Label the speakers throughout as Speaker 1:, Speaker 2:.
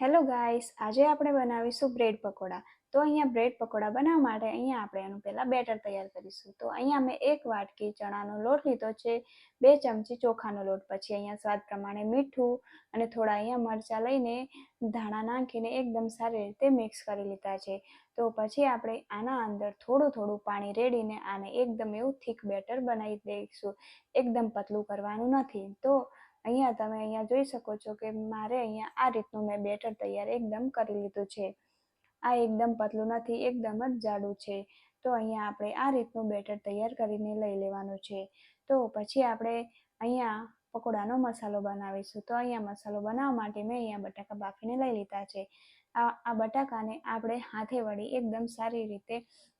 Speaker 1: Hello guys આજે આપણે બનાવીશું બ્રેડ પકોડા. તો અહીંયા બ્રેડ પકોડા બનાવવા માટે અહીંયા આપણે એનું પહેલાં બેટર તૈયાર કરીશું. તો અહીંયા મેં એક વાટકી ચણાનો લોટ લીધો છે, બે ચમચી ચોખાનો લોટ, પછી અહીંયા સ્વાદ પ્રમાણે મીઠું અને થોડા અહીંયા મરચાં લઈને ધાણા નાખીને એકદમ સારી રીતે મિક્સ કરી લીધા છે. તો પછી આપણે આના અંદર થોડું થોડું પાણી રેડીને આને એકદમ એવું થીક બેટર બનાવી દઈશું. એકદમ પતલું કરવાનું નથી. તો અહીંયા તમે અહીંયા જોઈ શકો છો કે મારે અહીંયા આ રીતનું મેં બેટર તૈયાર એકદમ કરી લીધું છે. આ એકદમ પતલું નથી, એકદમ જ જાડું છે. તો અહીંયા આપણે આ રીતનું બેટર તૈયાર કરીને લઈ લેવાનું છે. તો પછી આપણે અહીંયા પકોડાનો મસાલો બનાવીશું. તો અહીંયા મસાલો બનાવવા માટે મેં અહીંયા બટાકા બાફીને લઈ લીધા છે. આ આ બટાકાને આપણે હાથે વળી એકદમ સારી રીતે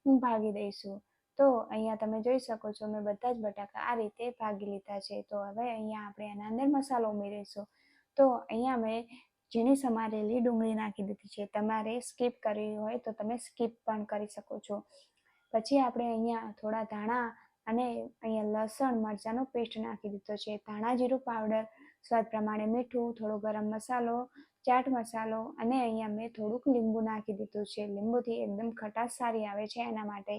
Speaker 1: ભાગી દઈશું. તો અહીંયા તમે જોઈ શકો છો, મેં બધા જ બટાકા આ રીતે ભાગી લીધા છે. તો હવે અહીંયા આપણે એના અંદર મસાલો ઉમેરીશું. તો અહીંયા મેં ઝીણી સમારેલી ડુંગળી નાખી દીધી છે. તમારે સ્કીપ કરવી હોય તો તમે સ્કીપ પણ કરી શકો છો. પછી આપણે અહીંયા થોડા ધાણા અને અહીંયા લસણ, મરચાંનો પેસ્ટ નાખી દીધો છે. ધાણા જીરું પાવડર, સ્વાદ પ્રમાણે મીઠું, થોડો ગરમ મસાલો, ચાટ મસાલો અને અહીંયા મેં થોડુંક લીંબુ નાખી દીધું છે. લીંબુથી એકદમ ખટાશ સારી આવે છે એના માટે.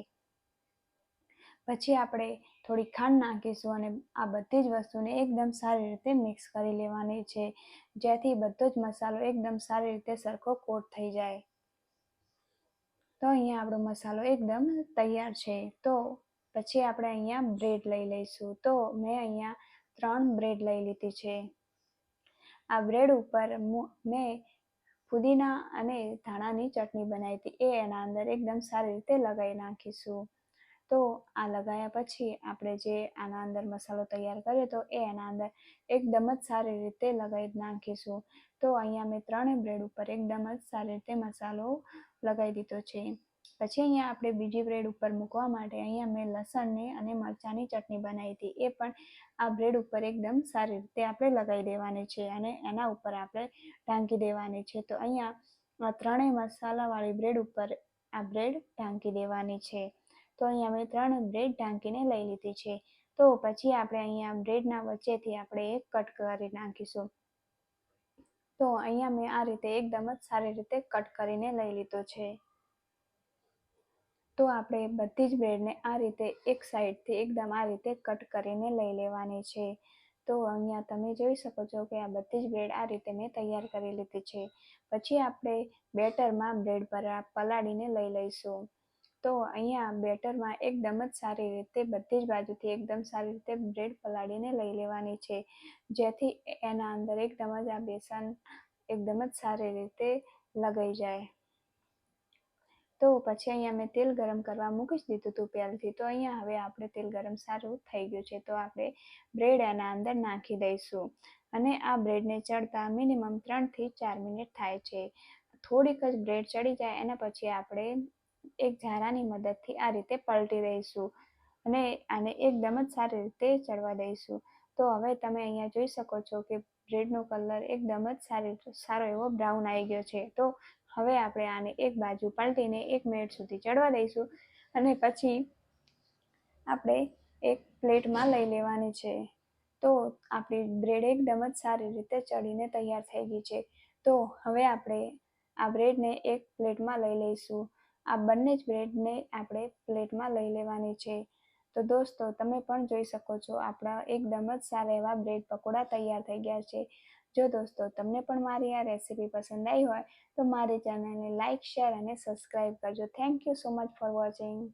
Speaker 1: પછી આપણે થોડી ખાંડ નાખીશું અને આ બધી જ વસ્તુને એકદમ સારી રીતે મિક્સ કરી લેવાની છે, જેથી બધો જ મસાલો એકદમ સારી રીતે સરખો કોટ થઈ જાય. તો અહીંયા આપણો મસાલો એકદમ તૈયાર છે. તો પછી આપણે અહીંયા બ્રેડ લઈ લઈશું. તો મેં અહીંયા ત્રણ બ્રેડ લઈ લીધી છે. આ બ્રેડ ઉપર મેં પુદીના અને ધાણાની ચટણી બનાવી હતી. એ એના અંદર એકદમ સારી રીતે લગાવી નાખીશું. તો આ લગાવ્યા પછી આપણે જે આના અંદર મસાલો તૈયાર કર્યો તો એ એના અંદર એકદમ જ સારી રીતે લગાવી નાખીશું. તો અહીંયા મેં ત્રણેય બ્રેડ ઉપર એકદમ જ સારી રીતે મસાલો લગાવી દીધો છે. પછી અહીંયા આપણે બીજી બ્રેડ ઉપર મૂકવા માટે અહીંયા મેં લસણની અને મરચાંની ચટણી બનાવી હતી. એ પણ આ બ્રેડ ઉપર એકદમ સારી રીતે આપણે લગાવી દેવાની છે અને એના ઉપર આપણે ઢાંકી દેવાની છે. તો અહીંયા ત્રણેય મસાલાવાળી બ્રેડ ઉપર આ બ્રેડ ઢાંકી દેવાની છે. તો અહીંયા મેં ત્રણ બ્રેડ ઢાંકીને લઈ લીધી છે. તો પછી આપણે અહીંયા બ્રેડના વચ્ચેથી આપણે એક કટ કરી નાખીશું. તો અહીંયા મેં આ રીતે એકદમ જ સારી રીતે કટ કરીને લઈ લીધો છે. તો આપણે બધી જ બ્રેડને આ રીતે એક સાઈડથી એકદમ આ રીતે કટ કરીને લઈ લેવાની છે. તો અહીંયા તમે જોઈ શકો છો કે આ બધી જ બ્રેડ આ રીતે મેં તૈયાર કરી લીધી છે. પછી આપણે બેટરમાં બ્રેડ પર પલાળીને લઈ લઈશું. તો અહીંયા બેટરમાં એકદમ જ સારી રીતે બધી જ બાજુથી એકદમ સારી રીતે બ્રેડ પલાળીને લઈ લેવાની છે. જેથી એના અંદર એકદમ જ આ બેસન એકદમ જ સારી રીતે લગાઈ જાય. તો પછી અહીંયા મેં તેલ ગરમ કરવા મૂકી જ દીધું હતું પહેલથી. તો અહીંયા હવે આપણે તેલ ગરમ સારું થઈ ગયું છે. તો આપણે બ્રેડ એના અંદર નાખી દઈશું. અને આ બ્રેડને ચડતા મિનિમમ ત્રણથી ચાર મિનિટ થાય છે. થોડીક જ બ્રેડ ચડી જાય એના પછી આપણે એક ઝારાની મદદથી આ રીતે પલટી દઈશું અને આને એકદમ જ સારી રીતે ચડવા દઈશું. તો હવે તમે અહીંયા જોઈ શકો છો કે બ્રેડનો કલર એકદમ જ સારી સારો એવો બ્રાઉન આવી ગયો છે. તો હવે આપણે આને એક બાજુ પલટીને એક મિનિટ સુધી ચડવા દઈશું અને પછી આપણે એક પ્લેટમાં લઈ લેવાની છે. તો આપણી બ્રેડ એકદમ જ સારી રીતે ચડીને તૈયાર થઈ ગઈ છે. તો હવે આપણે આ બ્રેડને એક પ્લેટમાં લઈ લઈશું. આ બંને જ બ્રેડને આપણે પ્લેટમાં લઈ લેવાની છે. તો દોસ્તો, તમે પણ જોઈ શકો છો, આપણા એકદમ જ સારા એવા બ્રેડ પકોડા તૈયાર થઈ ગયા છે. જો દોસ્તો, તમને પણ મારી આ રેસીપી પસંદ આવી હોય, તો મારી ચેનલને લાઇક શેર અને સબસ્ક્રાઈબ કરજો. Thank you so much for watching.